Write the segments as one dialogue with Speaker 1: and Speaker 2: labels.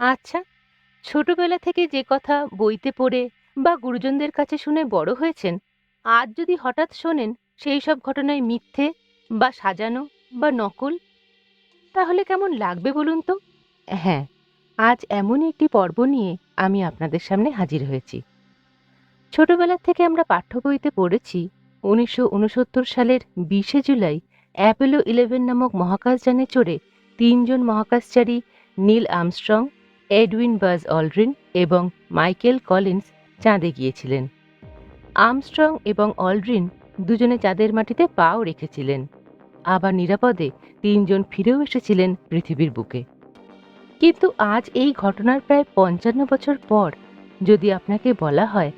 Speaker 1: আচ্ছা ছোটবেলা থেকে যে কথা বইতে পড়ে বা গুরুজনদের কাছে শুনে বড় হয়েছেন, আজ যদি হঠাৎ শোনেন সেই সব ঘটনায় মিথ্যে বা সাজানো বা নকল, তাহলে কেমন লাগবে বলুন তো? হ্যাঁ আজ এমনই একটি পর্ব নিয়ে আমি আপনাদের সামনে হাজির হয়েছি। ছোটবেলা থেকে আমরা পাঠ্য বইতে পড়েছি, উনিশশো উনসত্তর সালের বিশে জুলাই অ্যাপোলো ইলেভেন নামক মহাকাশযানে চড়ে তিনজন মহাকাশচারী Neil Armstrong Edwin Buzz Aldrin এবং মাইকেল কলিন্স চাঁদে গিয়েছিলেন। আমস্ট্রং এবং অলড্রিন দুজনে চাঁদের মাটিতে পাও রেখেছিলেন। আবার নিরাপদে তিনজন ফিরেও এসেছিলেন পৃথিবীর বুকে। কিন্তু আজ এই ঘটনার প্রায় পঞ্চান্ন বছর পর যদি আপনাকে বলা হয়,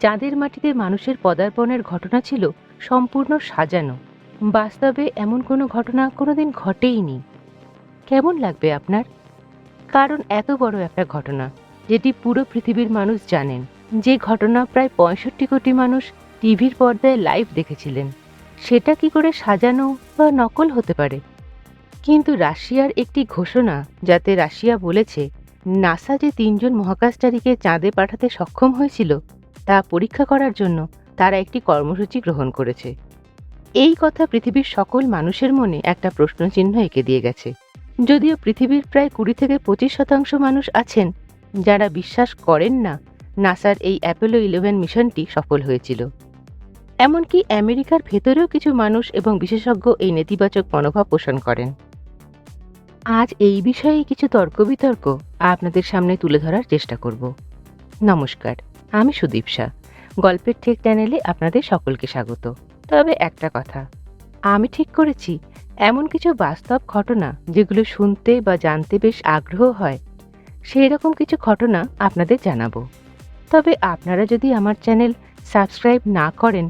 Speaker 1: চাঁদের মাটিতে মানুষের পদার্পণের ঘটনা ছিল সম্পূর্ণ সাজানো। বাস্তবে এমন কোনো ঘটনা কোনোদিন ঘটেইনি। কেমন লাগবে আপনার? কারণ এত বড় একটা ঘটনা, যেটি পুরো পৃথিবীর মানুষ জানেন। যে ঘটনা প্রায় পঁয়ষট্টি কোটি মানুষ টিভির পর্দায় লাইভ দেখেছিলেন। সেটা কি করে সাজানো বা নকল হতে পারে? কিন্তু রাশিয়ার একটি ঘোষণা, যাতে রাশিয়া বলেছে, নাসা যে তিনজন মহাকাশচারীকে চাঁদে পাঠাতে সক্ষম হয়েছিল, তা পরীক্ষা করার জন্য তারা একটি কর্মসূচি গ্রহণ করেছে। এই কথা পৃথিবীর সকল মানুষের মনে একটা প্রশ্নচিহ্ন এঁকে দিয়ে গেছে। যদিও পৃথিবীর প্রায় কুড়ি থেকে পঁচিশ শতাংশ মানুষ আছেন, যারা বিশ্বাস করেন না নাসার এই অ্যাপোলো ইলেভেন মিশনটি সফল হয়েছিল। এমনকি আমেরিকার ভেতরেও কিছু মানুষ এবং বিশেষজ্ঞ এই নেতিবাচক মনোভাব পোষণ করেন। আজ এই বিষয়ে কিছু তর্ক বিতর্ক আপনাদের সামনে তুলে ধরার চেষ্টা করব। নমস্কার, আমি সুদীপ শাহ। গল্পের ঠিক চ্যানেলে আপনাদের সকলকে স্বাগত। তবে একটা কথা, আমি ঠিক করেছি এমন কিছু বাস্তব ঘটনা যেগুলো শুনতে বা জানতে বেশ আগ্রহ হয়, সেই রকম কিছু ঘটনা আপনাদের জানাব। তবে আপনারা যদি আমার চ্যানেল সাবস্ক্রাইব না করেন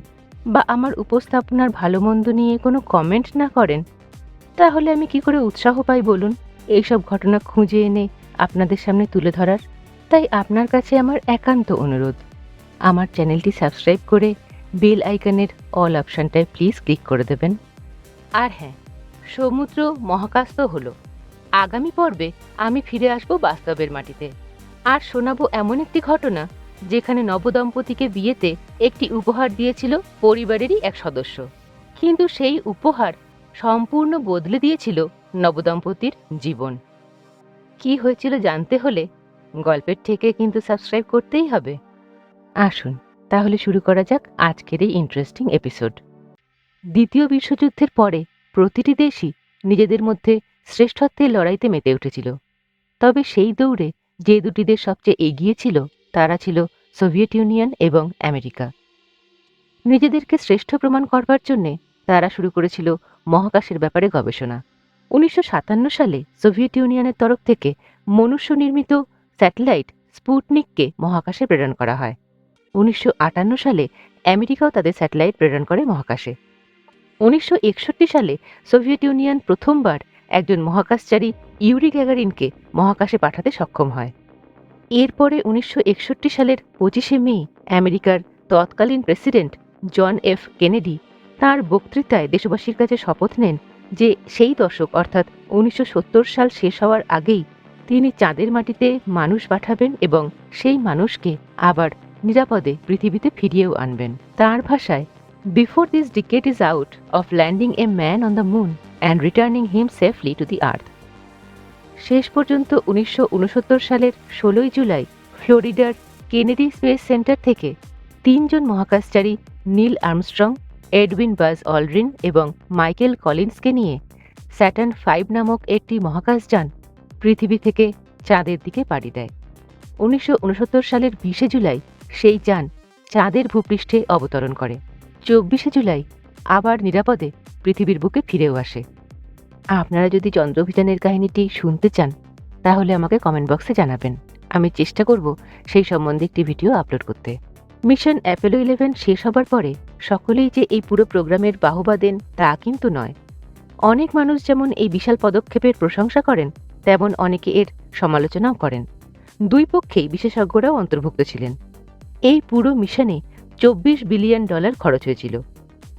Speaker 1: বা আমার উপস্থাপনার ভালো মন্দ নিয়ে কোনো কমেন্ট না করেন, তাহলে আমি কি করে উৎসাহ পাই বলুন? এইসব ঘটনা খুঁজে এনে আপনাদের সামনে তুলে ধরার? তাই আপনার কাছে আমার একান্ত অনুরোধ। আমার চ্যানেলটি সাবস্ক্রাইব করে বেল আইকনের অল অপশানটায় প্লিজ ক্লিক করে দেবেন। আর হ্যাঁ সমুদ্র মহাকাশ হলো। আগামী পর্বে আমি ফিরে আসব বাস্তবের মাটিতে। আর শোনাবো এমন একটি ঘটনা যেখানে নবদম্পতিকে বিয়েতে একটি উপহার দিয়েছিল পরিবারেরই এক সদস্য। কিন্তু সেই উপহার সম্পূর্ণ বদলে দিয়েছিল নবদম্পতির জীবন। কি হয়েছিল জানতে হলে গল্পের থেকে কিন্তু সাবস্ক্রাইব করতেই হবে। আসুন, তাহলে শুরু করা যাক আজকের এই ইন্টারেস্টিং এপিসোড দ্বিতীয় বিশ্বযুদ্ধের পরে প্রতিটি দেশই নিজেদের মধ্যে শ্রেষ্ঠত্বের লড়াইতে মেতে উঠেছিল। তবে সেই দৌড়ে যে দুটি দেশ সবচেয়ে এগিয়ে ছিল, তারা ছিল সোভিয়েত ইউনিয়ন এবং আমেরিকা। নিজেদেরকে শ্রেষ্ঠ প্রমাণ করবার জন্যে তারা শুরু করেছিল মহাকাশের ব্যাপারে গবেষণা। উনিশশো সাতান্ন সালে সোভিয়েত ইউনিয়নের তরফ থেকে মনুষ্য নির্মিত স্যাটেলাইট স্পুটনিককে মহাকাশে প্রেরণ করা হয়। উনিশশো আটান্ন সালে আমেরিকাও তাদের স্যাটেলাইট প্রেরণ করে মহাকাশে। উনিশশো একষট্টি সালে সোভিয়েত ইউনিয়ন প্রথমবার একজন মহাকাশচারী ইউরি গ্যাগারিনকে মহাকাশে পাঠাতে সক্ষম হয়। এরপরে উনিশশো একষট্টি সালের পঁচিশে মে আমেরিকার তৎকালীন প্রেসিডেন্ট জন এফ কেনেডি তার বক্তৃতায় দেশবাসীর কাছে শপথ নেন যে সেই দশক, অর্থাৎ উনিশশো সত্তর সাল শেষ হওয়ার আগেই তিনি চাঁদের মাটিতে মানুষ পাঠাবেন এবং সেই মানুষকে আবার নিরাপদে পৃথিবীতে ফিরিয়েও আনবেন। তার ভাষায় before this decade is out of landing a man on the moon and returning him safely to the earth শেষ পর্যন্ত উনিশশো উনসত্তর সালের ষোলোই জুলাই ফ্লোরিডার কেনেডি স্পেস সেন্টার থেকে তিনজন মহাকাশচারী Neil Armstrong, Edwin Buzz Aldrin এবং মাইকেল কলিন্সকে নিয়ে স্যাটার্ন ফাইভ নামক একটি মহাকাশযান পৃথিবী থেকে চাঁদের দিকে পাড়ি দেয়। উনিশশো উনসত্তর সালের বিশে জুলাই সেই যান চাঁদের ভূপৃষ্ঠে অবতরণ করে। চব্বিশে জুলাই আবার নিরাপদে পৃথিবীর বুকে ফিরেও আসে। আপনারা যদি চন্দ্র অভিযানের কাহিনীটি শুনতে চান, তাহলে আমাকে কমেন্ট বক্সে জানাবেন। আমি চেষ্টা করব সেই সম্বন্ধে একটি ভিডিও আপলোড করতে। মিশন অ্যাপেলো ইলেভেন শেষ হবার পরে সকলেই যে এই পুরো প্রোগ্রামের বাহবা দেন তা কিন্তু নয়। অনেক মানুষ যেমন এই বিশাল পদক্ষেপের প্রশংসা করেন, তেমন অনেকে এর সমালোচনাও করেন। দুই পক্ষেই বিশেষজ্ঞরাও অন্তর্ভুক্ত ছিলেন। এই পুরো মিশনে চব্বিশ বিলিয়ন ডলার খরচ হয়েছিল।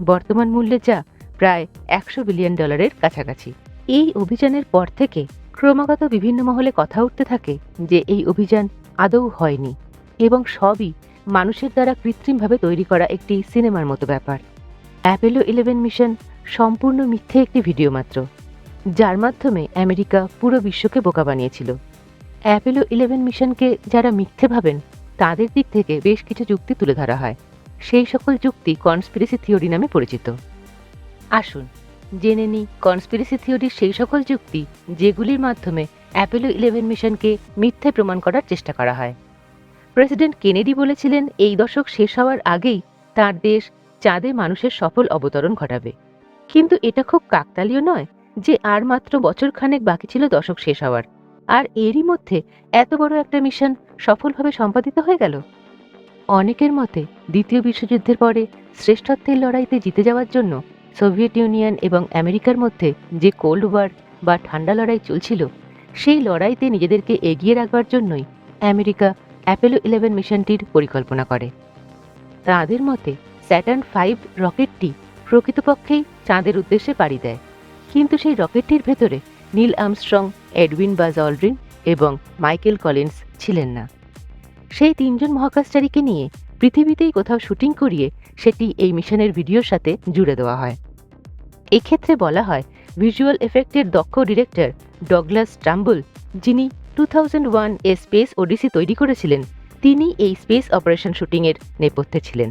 Speaker 1: বর্তমান মূল্যে যা প্রায় একশো বিলিয়ন ডলারের কাছাকাছি। এই অভিযানের পর থেকে ক্রমাগত বিভিন্ন মহলে কথা উঠতে থাকে যে এই অভিযান আদৌ হয়নি এবং সবই মানুষের দ্বারা কৃত্রিমভাবে তৈরি করা একটি সিনেমার মতো ব্যাপার। অ্যাপেলো ইলেভেন মিশন সম্পূর্ণ মিথ্যে একটি ভিডিও মাত্র, যার মাধ্যমে আমেরিকা পুরো বিশ্বকে বোকা বানিয়েছিল। অ্যাপেলো ইলেভেন মিশনকে যারা মিথ্যে ভাবেন, তাদের দিক থেকে বেশ কিছু যুক্তি তুলে ধরা হয়। সেই সকল যুক্তি কনস্পিরেসি থিওরি নামে পরিচিত। আসুন, জেনে নিই কনস্পিরেসি থিওরির সেই সকল যুক্তি যেগুলির মাধ্যমে অ্যাপেলো ইলেভেন মিশনকে মিথ্যে প্রমাণ করার চেষ্টা করা হয়। প্রেসিডেন্ট কেনেডি বলেছিলেন, এই দশক শেষ হওয়ার আগেই তার দেশ চাঁদে মানুষের সফল অবতরণ ঘটাবে। কিন্তু এটা খুব কাকতালীয় নয় যে আর মাত্র বছর খানেক বাকি ছিল দশক শেষ হওয়ার। আর এরই মধ্যে এত বড় একটা মিশন সফলভাবে সম্পাদিত হয়ে গেল? অনেকের মতে, দ্বিতীয় বিশ্বযুদ্ধের পরে শ্রেষ্ঠত্বের লড়াইতে জিতে যাওয়ার জন্য সোভিয়েত ইউনিয়ন এবং আমেরিকার মধ্যে যে কোল্ড ওয়ার বা ঠান্ডা লড়াই চলছিল, সেই লড়াইতে নিজেদেরকে এগিয়ে রাখবার জন্যই আমেরিকা অ্যাপেলো ইলেভেন মিশনটির পরিকল্পনা করে। তাদের মতে, স্যাটার্ন ফাইভ রকেটটি প্রকৃতপক্ষেই চাঁদের উদ্দেশ্যে পাড়ি দেয়। কিন্তু সেই রকেটটির ভেতরে Neil Armstrong Edwin Buzz Aldrin এবং মাইকেল কলিন্স ছিলেন না। সেই তিনজন মহাকাশচারীকে নিয়ে পৃথিবীতেই কোথাও শুটিং করিয়ে সেটি এই মিশনের ভিডিওর সাথে জুড়ে দেওয়া হয়। এক্ষেত্রে বলা হয়, ভিজুয়াল এফেক্টের দক্ষ ডিরেক্টর ডগলাস ট্রাম্বল, যিনি two thousand one a space odyssey তৈরি করেছিলেন, তিনি এই স্পেস অপারেশন শুটিংয়ের নেপথ্যে ছিলেন।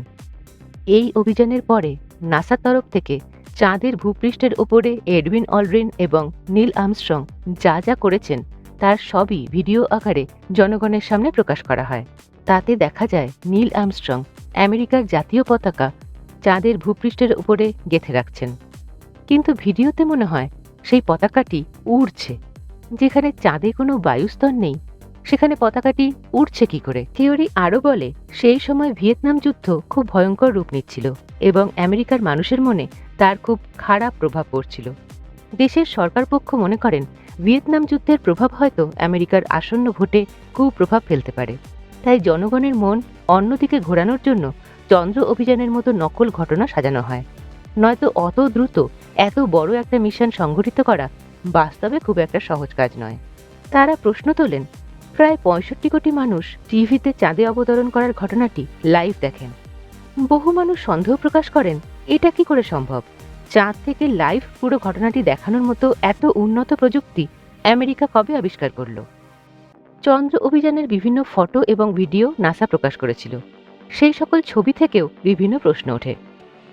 Speaker 1: এই অভিযানের পরে নাসার তরফ থেকে চাঁদের ভূপৃষ্ঠের ওপরে এডউইন অলড্রিন এবং নীল আমস্ট্রং যা যা করেছেন তার সবই ভিডিও আকারে জনগণের সামনে প্রকাশ করা হয়। তাতে দেখা যায়, নীল আমস্ট্রং আমেরিকার জাতীয় পতাকা চাঁদের ভূপৃষ্ঠের উপরে গেঁথে রাখছেন। কিন্তু ভিডিওতে মনে হয়, সেই পতাকাটি উড়ছে। যেখানে চাঁদে কোনো বায়ুস্তর নেই, সেখানে পতাকাটি উড়ছে কি করে? থিওরি আরও বলে, সেই সময় ভিয়েতনাম যুদ্ধ খুব ভয়ঙ্কর রূপ নিচ্ছিল এবং আমেরিকার মানুষের মনে তার খুব খারাপ প্রভাব পড়ছিল। দেশের সরকার পক্ষ মনে করেন ভিয়েতনাম যুদ্ধের প্রভাব হয়তো আমেরিকার আসন্ন ভোটে কুপ্রভাব ফেলতে পারে। তাই জনগণের মন অন্যদিকে ঘোরানোর জন্য চন্দ্র অভিযানের মতো নকল ঘটনা সাজানো হয়। নয়তো অত দ্রুত, এত বড় একটা মিশন সংগঠিত করা বাস্তবে খুব একটা সহজ কাজ নয়। তারা প্রশ্ন তোলেন, প্রায় পঁয়ষট্টি কোটি মানুষ টিভিতে চাঁদে অবতরণ করার ঘটনাটি লাইভ দেখেন। বহু মানুষ সন্দেহ প্রকাশ করেন, এটা কি করে সম্ভব? চাঁদ থেকে লাইভ পুরো ঘটনাটি দেখানোর মতো এত উন্নত প্রযুক্তি আমেরিকা কবে আবিষ্কার করল? চন্দ্র অভিযানের বিভিন্ন ফটো এবং ভিডিও নাসা প্রকাশ করেছিল। সেই সকল ছবি থেকেও বিভিন্ন প্রশ্ন ওঠে।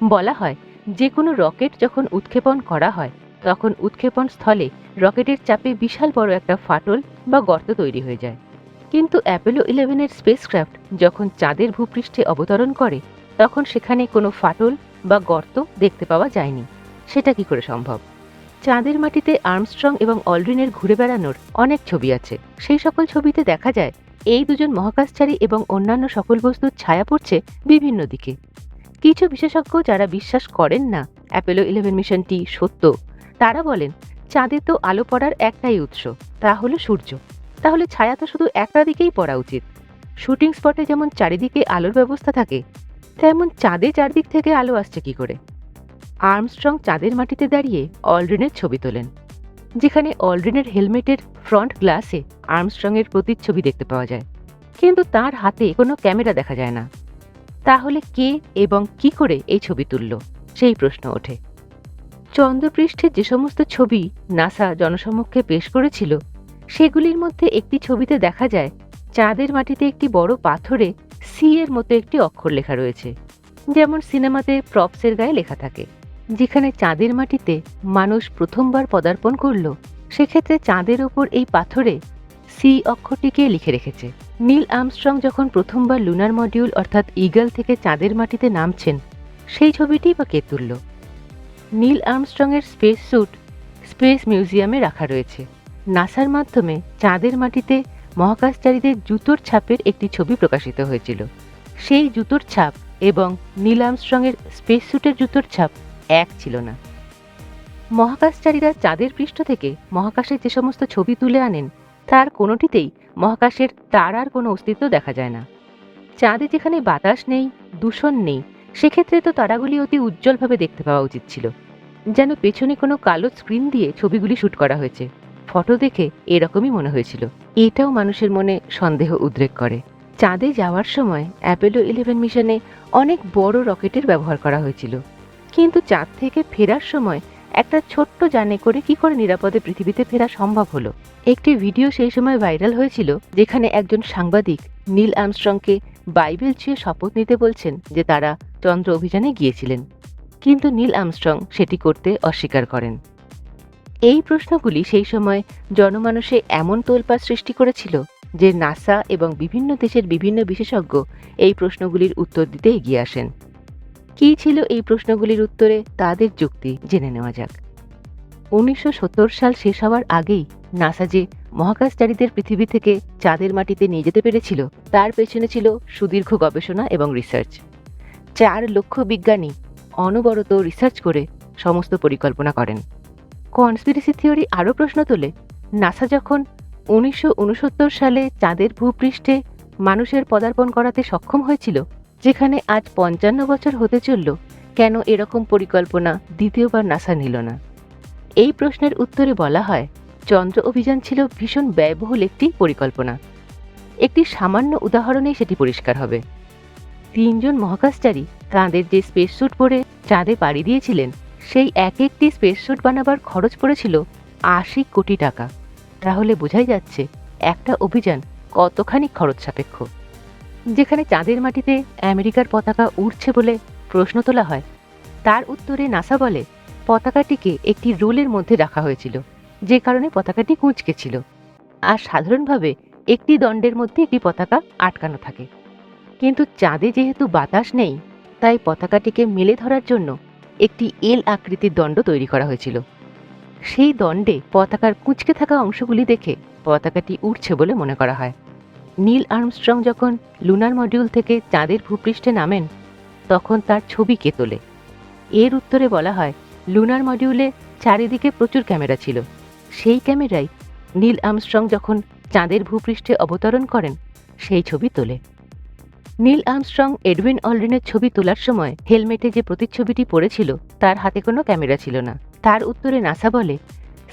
Speaker 1: বলা হয় যে কোনো রকেট যখন উৎক্ষেপণ করা হয়, তখন উৎক্ষেপণ স্থলে রকেটের চাপে বিশাল বড় একটা ফাটল বা গর্ত তৈরি হয়ে যায়। কিন্তু অ্যাপেলো ইলেভেনের স্পেসক্রাফট যখন চাঁদের ভূপৃষ্ঠে অবতরণ করে, তখন সেখানে কোনো ফাটল বা গর্ত দেখতে পাওয়া যায়নি। সেটা কি করে সম্ভব? চাঁদের মাটিতে আর্মস্ট্রং এবং অলরিনের ঘুরে বেড়ানোর অনেক ছবি আছে। সেই সকল ছবিতে দেখা যায়, এই দুজন মহাকাশচারী এবং অন্যান্য সকল বস্তুর ছায়া পড়ছে বিভিন্ন দিকে। কিছু বিশেষজ্ঞ যারা বিশ্বাস করেন না অ্যাপেলো ইলেভেন মিশনটি সত্য, তারা বলেন, চাঁদে তো আলো পড়ার একটাই উৎস, তা হলো সূর্য। তাহলে ছায়া তো শুধু একটা দিকেই পড়া উচিত। শুটিং স্পটে যেমন চারিদিকে আলোর ব্যবস্থা থাকে তেমন চাঁদে চারদিক থেকে আলো আসছে কি করে? আর্মস্ট্রং চাঁদের মাটিতে দাঁড়িয়ে অলড্রিনের ছবি তোলেন, যেখানে অলড্রিনের হেলমেটের ফ্রন্ট গ্লাসে আর্মস্ট্রংয়ের প্রতিচ্ছবি দেখতে পাওয়া যায়। কিন্তু তার হাতে কোনো ক্যামেরা দেখা যায় না। তাহলে কে এবং কি করে এই ছবি তুলল? সেই প্রশ্ন ওঠে। চন্দ্রপৃষ্ঠের যে সমস্ত ছবি নাসা জনসমক্ষে পেশ করেছিল, সেগুলির মধ্যে একটি ছবিতে দেখা যায়, চাঁদের মাটিতে একটি বড় পাথরে সি এর মতো একটি অক্ষর লেখা রয়েছে, যেমন সিনেমাতে প্রপসের গায়ে লেখা থাকে, যেখানে চাঁদের মাটিতে মানুষ প্রথমবার পদার্পণ করল, সেক্ষেত্রে চাঁদের ওপর এই পাথরে সি অক্ষরটিকে লিখে রেখেছে। নীল আমস্ট্রং যখন প্রথমবার লুনার মডিউল অর্থাৎ ইগল থেকে চাঁদের মাটিতে নামছেন, সেই ছবিটি বা কে তুলল? নীল আর্মস্ট্রংয়ের স্পেস স্যুট স্পেস মিউজিয়ামে রাখা রয়েছে। নাসার মাধ্যমে চাঁদের মাটিতে মহাকাশচারীদের জুতোর ছাপের একটি ছবি প্রকাশিত হয়েছিল। সেই জুতোর ছাপ এবং নীল আর্মস্ট্রংয়ের স্পেস স্যুটের জুতোর ছাপ এক ছিল না। মহাকাশচারীরা চাঁদের পৃষ্ঠ থেকে মহাকাশের যে সমস্ত ছবি তুলে আনেন, তার কোনোটিতেই মহাকাশের তারার কোনো অস্তিত্ব দেখা যায় না। চাঁদে যেখানে বাতাস নেই, দূষণ নেই, সেক্ষেত্রে তো তারাগুলি অতি উজ্জ্বলভাবে দেখতে পাওয়া উচিত ছিল। যেন পেছনে কোনো কালো স্ক্রিন দিয়ে ছবিগুলি শ্যুট করা হয়েছে। ফটো দেখে এরকমই মনে হয়েছিল। এটাও মানুষের মনে সন্দেহ উদ্রেক করে। চাঁদে যাওয়ার সময় অ্যাপেলো ইলেভেন মিশনে অনেক বড় রকেটের ব্যবহার করা হয়েছিল। কিন্তু চাঁদ থেকে ফেরার সময় একটা ছোট্ট যানে করে কি করে নিরাপদে পৃথিবীতে ফেরা সম্ভব হলো? একটি ভিডিও সেই সময় ভাইরাল হয়েছিল, যেখানে একজন সাংবাদিক নীল আমস্ট্রংকে বাইবেল ছুঁয়ে শপথ নিতে বলছেন যে তারা চন্দ্র অভিযানে গিয়েছিলেন। কিন্তু নীল আমস্ট্রং সেটি করতে অস্বীকার করেন। এই প্রশ্নগুলি সেই সময় জনমানসে এমন তোলপাড় সৃষ্টি করেছিল যে নাসা এবং বিভিন্ন দেশের বিভিন্ন বিশেষজ্ঞ এই প্রশ্নগুলির উত্তর দিতে এগিয়ে আসেন। কী ছিল এই প্রশ্নগুলির উত্তরে তাদের যুক্তি জেনে নেওয়া যাক। উনিশশো সত্তর সাল শেষ হওয়ার আগেই নাসা যে মহাকাশচারীদের পৃথিবী থেকে চাঁদের মাটিতে নিয়ে যেতে পেরেছিল, তার পেছনে ছিল সুদীর্ঘ গবেষণা এবং রিসার্চ। চার লক্ষ বিজ্ঞানী অনবরত রিসার্চ করে সমস্ত পরিকল্পনা করেন। কনস্পিরেসি থিওরি আরও প্রশ্ন তোলে। নাসা যখন উনিশশো উনসত্তর সালে চাঁদের ভূপৃষ্ঠে মানুষের পদার্পণ করাতে সক্ষম হয়েছিল, যেখানে আজ পঞ্চান্ন বছর হতে চলল, কেন এরকম পরিকল্পনা দ্বিতীয়বার নাসা নিল না? এই প্রশ্নের উত্তরে বলা হয়, চন্দ্র অভিযান ছিল ভীষণ ব্যয়বহুল একটি পরিকল্পনা। একটি সামান্য উদাহরণেই সেটি পরিষ্কার হবে। তিনজন মহাকাশচারী তাঁদের যে স্পেস স্যুট পরে চাঁদে পাড়ি দিয়েছিলেন সেই এক একটি স্পেস বানাবার খরচ পড়েছিল আশি কোটি টাকা। তাহলে বোঝাই যাচ্ছে একটা অভিযান কতখানি খরচ সাপেক্ষ। যেখানে চাঁদের মাটিতে আমেরিকার পতাকা উড়ছে বলে প্রশ্ন তোলা হয়। তার উত্তরে নাসা বলে, পতাকাটিকে একটি রোলের মধ্যে রাখা হয়েছিল, যে কারণে পতাকাটি কুঁচকে ছিল। আর সাধারণভাবে একটি দণ্ডের মধ্যে একটি পতাকা আটকানো থাকে। কিন্তু চাঁদে যেহেতু বাতাস নেই, তাই পতাকাটিকে মেলে ধরার জন্য একটি এল আকৃতির দণ্ড তৈরি করা হয়েছিল। সেই দণ্ডে পতাকার কুঁচকে থাকা অংশগুলি দেখে পতাকাটি উড়ছে বলে মনে করা হয়। নীল আর্মস্ট্রং যখন লুনার মডিউল থেকে চাঁদের ভূপৃষ্ঠে নামেন, তখন তার ছবি কে তোলে। এর উত্তরে বলা হয়, লুনার মডিউলে চারিদিকে প্রচুর ক্যামেরা ছিল। সেই ক্যামেরাই নীল আর্মস্ট্রং যখন চাঁদের ভূপৃষ্ঠে অবতরণ করেন, সেই ছবি তোলে। নীল আর্মস্ট্রং এডউইন অলড্রিনের ছবি তোলার সময় হেলমেটে যে প্রতিচ্ছবিটি পড়েছিল, তার হাতে কোনো ক্যামেরা ছিল না। তার উত্তরে নাসা বলে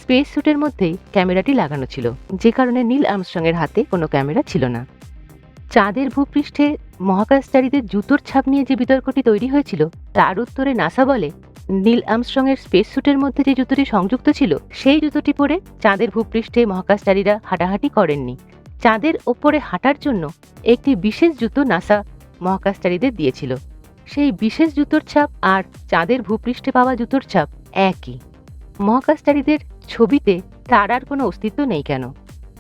Speaker 1: স্পেস স্যুটের মধ্যেই ক্যামেরাটি লাগানো ছিল। যে কারণে নীল আর্মস্ট্রংয়ের হাতে কোনো ক্যামেরা ছিল না। চাঁদের ভূপৃষ্ঠে মহাকাশচারীদের জুতোর ছাপ নিয়ে যে বিতর্কটি তৈরি হয়েছিল, তার উত্তরে নাসা বলে, নীল আর্মস্ট্রংয়ের স্পেস স্যুটের মধ্যে যে জুতোটি সংযুক্ত ছিল, সেই জুতোটি পরে চাঁদের ভূপৃষ্ঠে মহাকাশচারীরা হাঁটাহাঁটি করেননি। চাঁদের ওপরে হাঁটার জন্য একটি বিশেষ জুতো নাসা মহাকাশচারীদের দিয়েছিল। সেই বিশেষ জুতোর ছাপ আর চাঁদের ভূপৃষ্ঠে পাওয়া জুতোর ছাপ একই। মহাকাশচারীদের ছবিতে তারার কোনো অস্তিত্ব নেই কেন?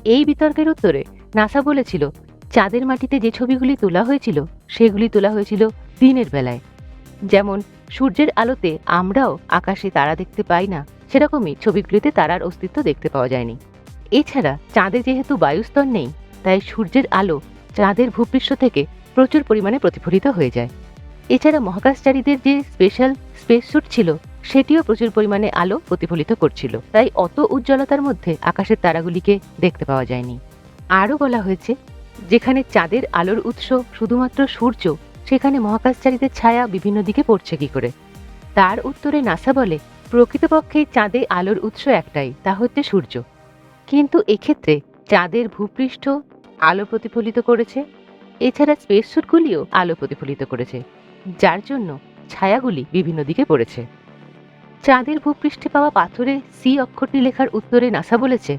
Speaker 1: এই বিতর্কের উত্তরে নাসা বলেছিল, চাঁদের মাটিতে যে ছবিগুলি তোলা হয়েছিল, সেগুলি তোলা হয়েছিল দিনের বেলায়। যেমন, সূর্যের আলোতে আমরাও আকাশে তারা দেখতে পাই না, সেরকমই ছবিগুলিতে তারার অস্তিত্ব দেখতে পাওয়া যায়নি। এছাড়া চাঁদে যেহেতু বায়ুস্তর নেই, তাই সূর্যের আলো চাঁদের ভূপৃষ্ঠ থেকে প্রচুর পরিমাণে প্রতিফলিত হয়ে যায়। এছাড়া মহাকাশচারীদের যে স্পেশাল স্পেস স্যুট ছিল, সেটিও প্রচুর পরিমাণে আলো প্রতিফলিত করছিল। তাই অত উজ্জ্বলতার মধ্যে আকাশের তারাগুলিকে দেখতে পাওয়া যায়নি। আরও বলা হয়েছে, যেখানে চাঁদের আলোর উৎস শুধুমাত্র সূর্য, সেখানে মহাকাশচারীদের ছায়া বিভিন্ন দিকে পড়ছে কি করে? তার উত্তরে নাসা বলে, প্রকৃতপক্ষে চাঁদে আলোর উৎস একটাই, তা হচ্ছে সূর্য। কিন্তু এক্ষেত্রে চাঁদের ভূপৃষ্ঠ আলো প্রতিফলিত করেছে। এছাড়া স্পেস স্যুটগুলিও আলো প্রতিফলিত করেছে, যার জন্য ছায়াগুলি বিভিন্ন দিকে পড়েছে। চাঁদের ভূপৃষ্ঠে পাওয়া পাথরে সি অক্ষরটি লেখার উত্তরে নাসা বলেছে,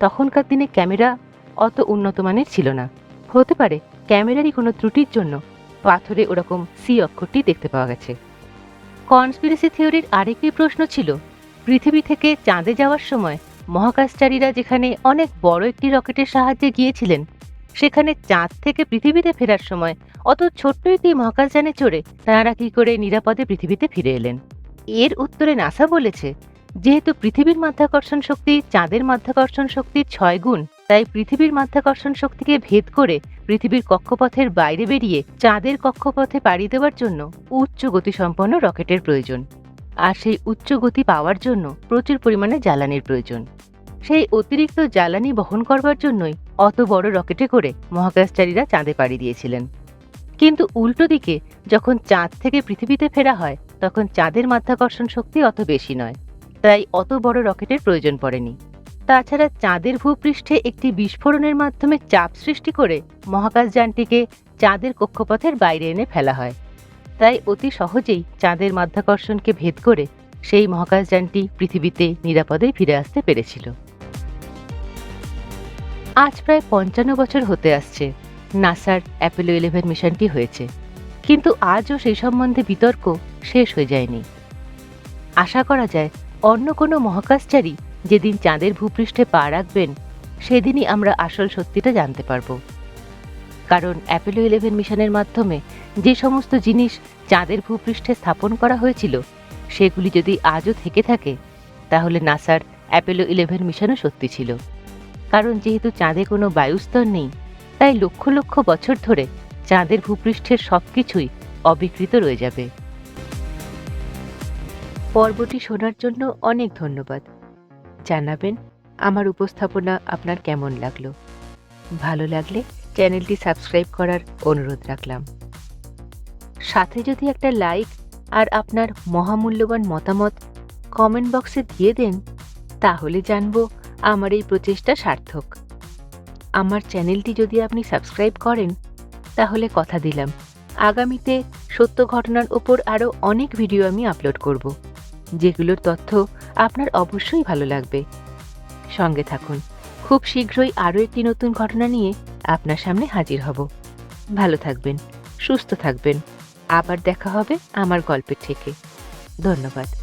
Speaker 1: তখনকার দিনে ক্যামেরা অত উন্নত মানের ছিল না। হতে পারে ক্যামেরারই কোনো ত্রুটির জন্য পাথরে ওরকম সি অক্ষরটি দেখতে পাওয়া গেছে। কনস্পিরেসি থিওরির আরেকটি প্রশ্ন ছিল, পৃথিবী থেকে চাঁদে যাওয়ার সময় মহাকাশচারীরা যেখানে অনেক বড় একটি রকেটের সাহায্যে গিয়েছিলেন, সেখানে চাঁদ থেকে পৃথিবীতে ফেরার সময় অত ছোট্ট একটি মহাকাশযানে চড়ে তাঁরা কি করে নিরাপদে পৃথিবীতে ফিরে এলেন? এর উত্তরে নাসা বলেছে, যেহেতু পৃথিবীর মাধ্যাকর্ষণ শক্তি চাঁদের মাধ্যাকর্ষণ শক্তির ছয় গুণ, তাই পৃথিবীর মাধ্যাকর্ষণ শক্তিকে ভেদ করে পৃথিবীর কক্ষপথের বাইরে বেরিয়ে চাঁদের কক্ষপথে পাড়ি দেওয়ার জন্য উচ্চ গতিসম্পন্ন রকেটের প্রয়োজন। আর সেই উচ্চ গতি পাওয়ার জন্য প্রচুর পরিমাণে জ্বালানির প্রয়োজন। সেই অতিরিক্ত জ্বালানি বহন করবার জন্যই অত বড় রকেটে করে মহাকাশচারীরা চাঁদে পাড়ি দিয়েছিলেন। কিন্তু উল্টো দিকে যখন চাঁদ থেকে পৃথিবীতে ফেরা হয়, তখন চাঁদের মাধ্যাকর্ষণ শক্তি অত বেশি নয়, তাই অত বড় রকেটের প্রয়োজন পড়েনি। তাছাড়া চাঁদের ভূপৃষ্ঠে একটি বিস্ফোরণের মাধ্যমে চাপ সৃষ্টি করে মহাকাশযানটিকে চাঁদের কক্ষপথের বাইরে এনে ফেলা হয়। তাই অতি সহজেই চাঁদের মাধ্যাকর্ষণকে ভেদ করে সেই মহাকাশযানটি পৃথিবীতে নিরাপদে ফিরে আসতে পেরেছিল। আজ প্রায় পঞ্চান্ন বছর হতে আসছে। নাসার অ্যাপোলো ইলেভেন মিশনটি হয়েছে। কিন্তু আজও সেই সম্বন্ধে বিতর্ক শেষ হয়ে যায়নি। আশা করা যায়, অন্য কোনো মহাকাশচারী যেদিন চাঁদের ভূপৃষ্ঠে পা রাখবেন, সেদিনই আমরা আসল সত্যিটা জানতে পারব। কারণ অ্যাপোলো ইলেভেন মিশনের মাধ্যমে যে সমস্ত জিনিস চাঁদের ভূপৃষ্ঠে স্থাপন করা হয়েছিল, সেগুলি যদি আজও থেকে থাকে, তাহলে নাসার অ্যাপেলো ইলেভেন মিশনও সত্যি ছিল। কারণ যেহেতু চাঁদে কোনো বায়ুস্তর নেই, তাই লক্ষ লক্ষ বছর ধরে চাঁদের ভূপৃষ্ঠের সবকিছুই অবিকৃত রয়ে যাবে। পর্বটি শোনার জন্য অনেক ধন্যবাদ। জানাবেন, আমার উপস্থাপনা আপনার কেমন লাগল? ভালো লাগলে চ্যানেলটি সাবস্ক্রাইব করার অনুরোধ রাখলাম। সাথে যদি একটা লাইক আর আপনার মহামূল্যবান মতামত কমেন্ট বক্সে দিয়ে দেন, তাহলে জানব আমার এই প্রচেষ্টা সার্থক। আমার চ্যানেলটি যদি আপনি সাবস্ক্রাইব করেন, তাহলে কথা দিলাম। আগামীতে সত্য ঘটনার ওপর আরও অনেক ভিডিও আমি আপলোড করব, যেগুলোর তথ্য আপনার অবশ্যই ভালো লাগবে। সঙ্গে থাকুন, খুব শীঘ্রই আরও একটি নতুন ঘটনা নিয়ে আপনার সামনে হাজির হব। ভালো থাকবেন, সুস্থ থাকবেন। আবার দেখা হবে আমার গল্পের থেকে। ধন্যবাদ।